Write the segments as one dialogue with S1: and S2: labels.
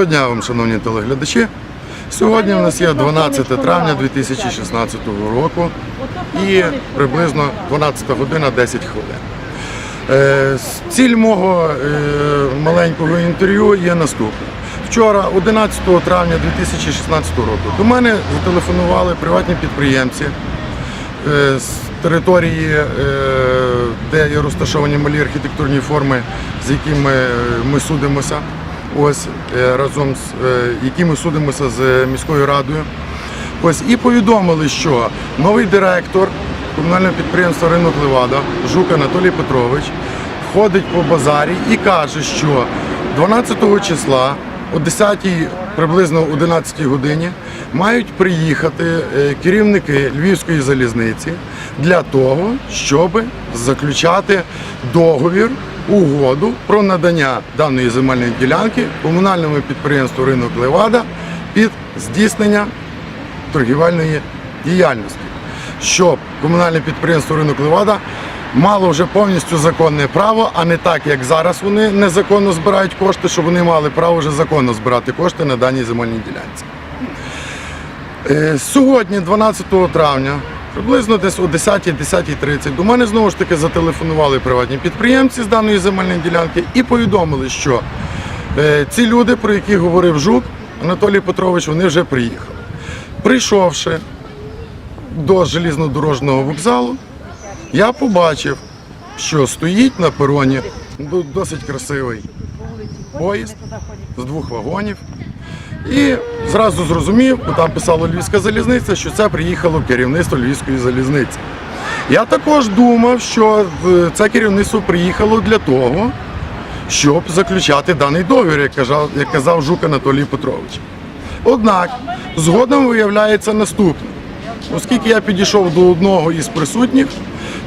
S1: Доброго дня вам, шановні телеглядачі. Сьогодні у нас є 12 травня 2016 року і приблизно 12 година 10 хвилин. Е, Ціль мого е, маленького інтерв'ю є наступна. Вчора, 11 травня 2016 року, до мене зателефонували приватні підприємці е, з території, де є розташовані малі архітектурні форми, з якими ми судимося. Ось е, разом з е, якими судимося з міською радою. Ось і повідомили, що новий директор комунального підприємства Ринок Левада Жук Анатолій Петрович входить по базарі і каже, що 12 числа о 10 приблизно 11 годині мають приїхати е, керівники Львівської залізниці для того, щоб заключати договір, угоду про надання даної земельної ділянки комунальному підприємству Ринок Левада під здійснення торгівельної діяльності, щоб комунальне підприємство Ринок Левада мало вже повністю законне право, а не так, як зараз вони незаконно збирають кошти, щоб вони мали право вже законно збирати кошти на даній земельній ділянці. Е, Сьогодні, 12 травня, приблизно десь о 10-10.30 до мене знову ж таки зателефонували приватні підприємці з даної земельної ділянки і повідомили, що е, ці люди, про яких говорив Жук Анатолій Петрович, вони вже приїхали. Прийшовши до желізнодорожного вокзалу, я побачив, що стоїть на пероні досить красивий поїзд з двох вагонів. І зразу зрозумів, бо там писало Львівська залізниця, що це приїхало керівництво Львівської залізниці. Я також думав, що це керівництво приїхало для того, щоб заключати даний договір, як казав, як казав Жук Анатолій Петрович. Однак, згодом виявляється наступне. Оскільки я підійшов до одного із присутніх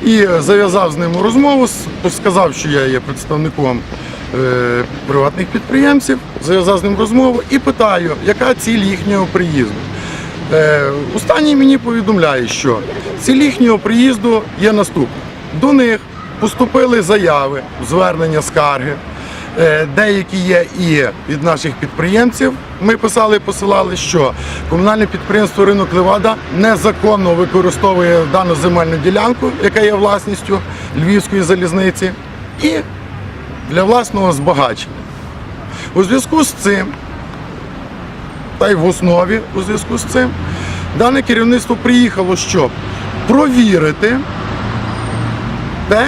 S1: і зав'язав з ним розмову, сказав, що я є представником приватних підприємців, зав'язав з ним розмову і питаю, яка ціль їхнього приїзду. Е, останній мені повідомляє, що ціль їхнього приїзду є наступна. До них поступили заяви, звернення, скарги. Е, Деякі є і від наших підприємців. Ми писали, посилали, що комунальне підприємство Ринок Левада незаконно використовує дану земельну ділянку, яка є власністю Львівської залізниці, і для власного збагачення. У зв'язку з цим, та й в основі у зв'язку з цим, дане керівництво приїхало, щоб провірити те,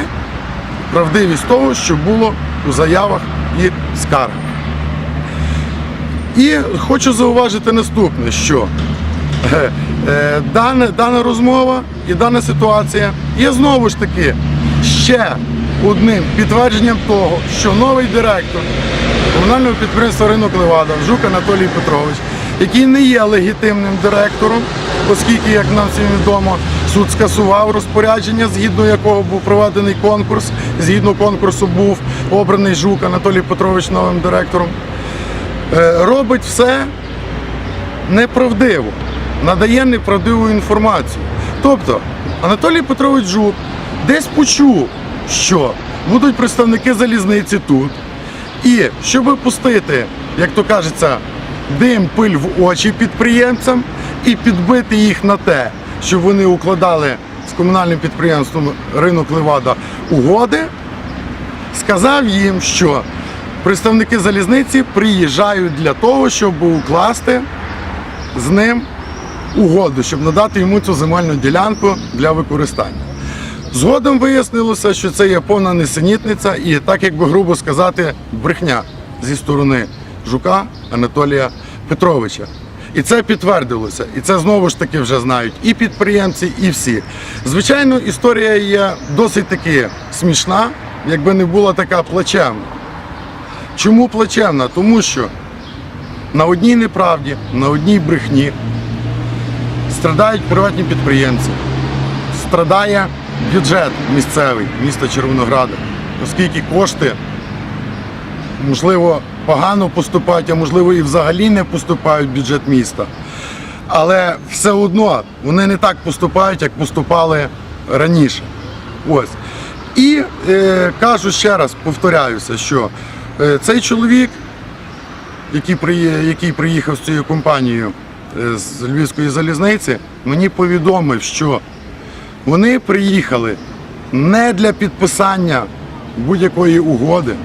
S1: правдивість того, що було у заявах і скаргах. І хочу зауважити наступне, що е, е, дана, дана розмова і дана ситуація є знову ж таки ще одним підтвердженням того, що новий директор комунального підприємства Ринок Левада Жук Анатолій Петрович, який не є легітимним директором, оскільки, як нам всім відомо, суд скасував розпорядження, згідно якого був проведений конкурс. Згідно конкурсу був обраний Жук Анатолій Петрович новим директором. Е, Робить все неправдиво, надає неправдиву інформацію. Тобто Анатолій Петрович Жук десь почув, що будуть представники залізниці тут. І щоб пустити, як то кажеться, дим, пиль в очі підприємцям і підбити їх на те, щоб вони укладали з комунальним підприємством ринок Левада угоди, сказав їм, що представники залізниці приїжджають для того, щоб укласти з ним угоду, щоб надати йому цю земельну ділянку для використання. Згодом вияснилося, що це є повна несенітниця і, так як би грубо сказати, брехня зі сторони Жука Анатолія Петровича. І це підтвердилося. І це знову ж таки вже знають і підприємці, і всі. Звичайно, історія є досить таки смішна, якби не була така плачевна. Чому плачевна? Тому що на одній неправді, на одній брехні страдають приватні підприємці, страдає бюджет місцевий міста Червонограда, оскільки кошти, можливо, погано поступають, а можливо і взагалі не поступають в бюджет міста. Але все одно вони не так поступають, як поступали раніше. Ось. І е, кажу ще раз, повторяюся, що е, цей чоловік який, приї- який приїхав з цією компанією е, з Львівської залізниці, мені повідомив, що вони приїхали не для підписання будь-якої угоди.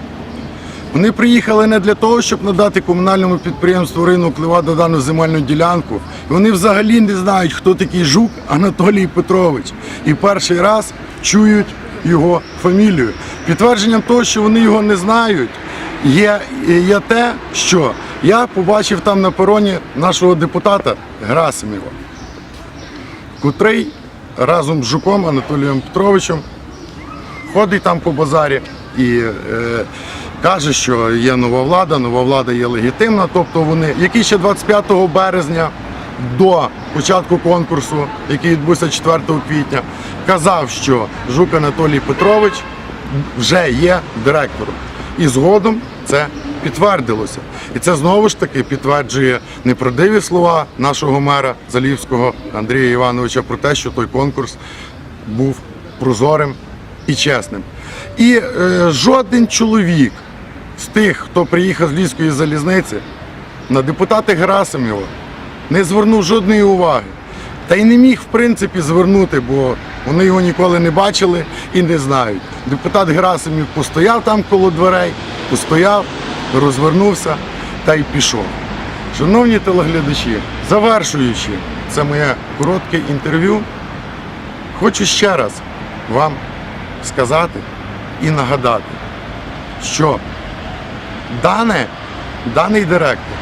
S1: Вони приїхали не для того, щоб надати комунальному підприємству ринок Левада дану земельну ділянку. Вони взагалі не знають, хто такий жук Анатолій Петрович. І перший раз чують його фамілію. Підтвердженням того, що вони його не знають, є, є те, що я побачив там на пероні нашого депутата Грасимєва, котрий разом з жуком Анатолієм Петровичем ходить там по базарі і е, каже, що є нова влада, нова влада є легітимна. Тобто вони, які ще 25 березня до початку конкурсу, який відбувся 4 квітня, казав, що Жук Анатолій Петрович вже є директором. І згодом це підтвердилося. І це знову ж таки підтверджує неправдиві слова нашого мера Залівського Андрія Івановича про те, що той конкурс був прозорим і чесним. І е, жоден чоловік з тих, хто приїхав з Львівської залізниці, на депутата Герасимова не звернув жодної уваги. Та й не міг в принципі звернути, бо вони його ніколи не бачили і не знають. Депутат Герасимів постояв там коло дверей, постояв, розвернувся та й пішов. Шановні телеглядачі, завершуючи це моє коротке інтерв'ю, хочу ще раз вам сказати і нагадати, що дане, даний директор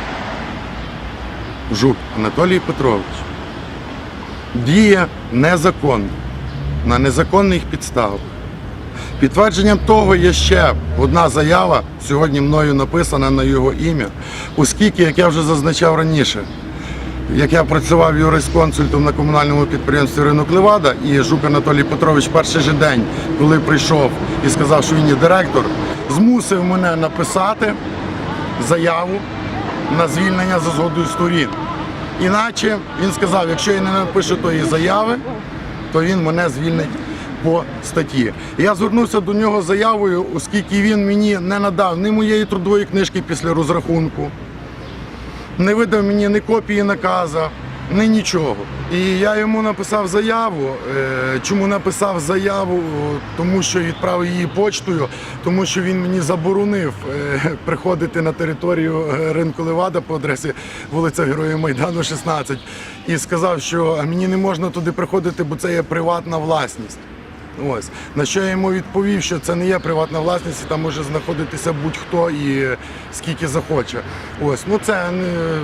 S1: Жук Анатолій Петрович діє незаконно, на незаконних підставах. Підтвердженням того є ще одна заява, сьогодні мною написана на його ім'я, оскільки, як я вже зазначав раніше, як я працював юрисконсультом на комунальному підприємстві Ринок Левада, і Жук Анатолій Петрович перший же день, коли прийшов і сказав, що він є директор, змусив мене написати заяву на звільнення за згодою сторін. Іначе він сказав, якщо я не напишу тої заяви, то він мене звільнить по статті. Я звернувся до нього заявою, оскільки він мені не надав ні моєї трудової книжки після розрахунку, не видав мені ні копії наказа, ні нічого. І я йому написав заяву. Е, Чому написав заяву? Тому що відправив її почтою, тому що він мені заборонив е, приходити на територію е, ринку Левада по адресі вулиця Героїв Майдану, 16, і сказав, що мені не можна туди приходити, бо це є приватна власність. Ось на що я йому відповів, що це не є приватна власність, і там може знаходитися будь-хто і е, скільки захоче. Ось ну це не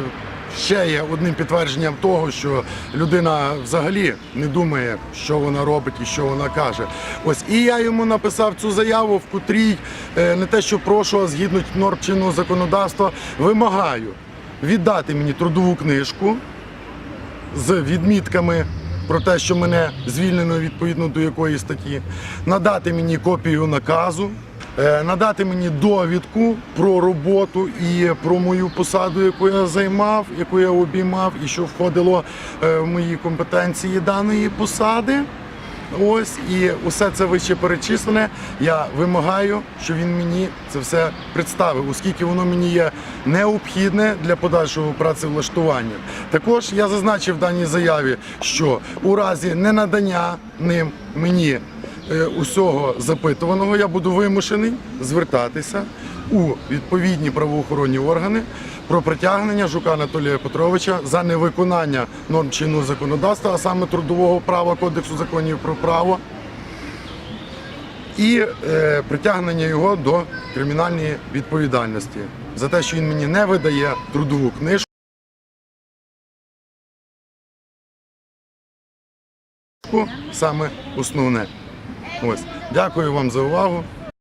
S1: ще є одним підтвердженням того, що людина взагалі не думає, що вона робить і що вона каже. Ось і я йому написав цю заяву, в котрій е, не те, що прошу, а згідно норм чинного законодавства, вимагаю віддати мені трудову книжку з відмітками про те, що мене звільнено відповідно до якої статті, надати мені копію наказу, е, надати мені довідку про роботу і про мою посаду, яку я займав, яку я обіймав, і що входило е, в мої компетенції даної посади. Ось і усе це вище перечислене. Я вимагаю, щоб він мені це все представив, оскільки воно мені є необхідне для подальшого працевлаштування. Також я зазначив в даній заяві, що у разі ненадання ним мені е, усього запитуваного я буду вимушений звертатися у відповідні правоохоронні органи про притягнення Жука Анатолія Петровича за невиконання норм чинного законодавства, а саме трудового права Кодексу законів про право, і е, притягнення його до кримінальної відповідальності за те, що він мені не видає трудову книжку. Саме основне. Ось. Дякую вам за увагу.